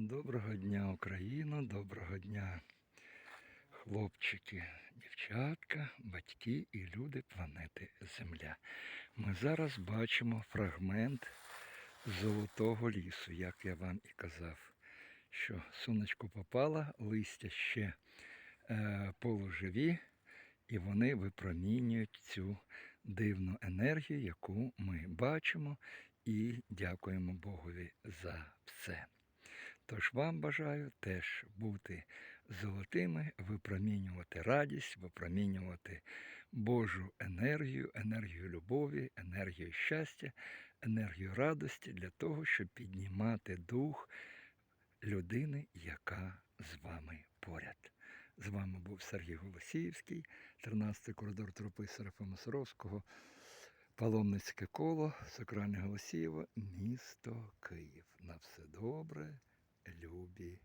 Доброго дня, Україна, доброго дня, хлопчики, дівчатка, батьки і люди планети Земля. Ми зараз бачимо фрагмент золотого лісу, як я вам і казав, що сонечко попало, листя ще е, полуживі, і вони випромінюють цю дивну енергію, яку ми бачимо, і дякуємо Богові за все. Тож вам бажаю теж бути золотими, випромінювати радість, випромінювати Божу енергію, енергію любові, енергію щастя, енергію радості для того, щоб піднімати дух людини, яка з вами поряд. З вами був Сергій Голосіївський, 13-й коридор тропи Серафима Саровського, паломницьке коло, Сакральне Голосієво, місто Київ. На все добре, любі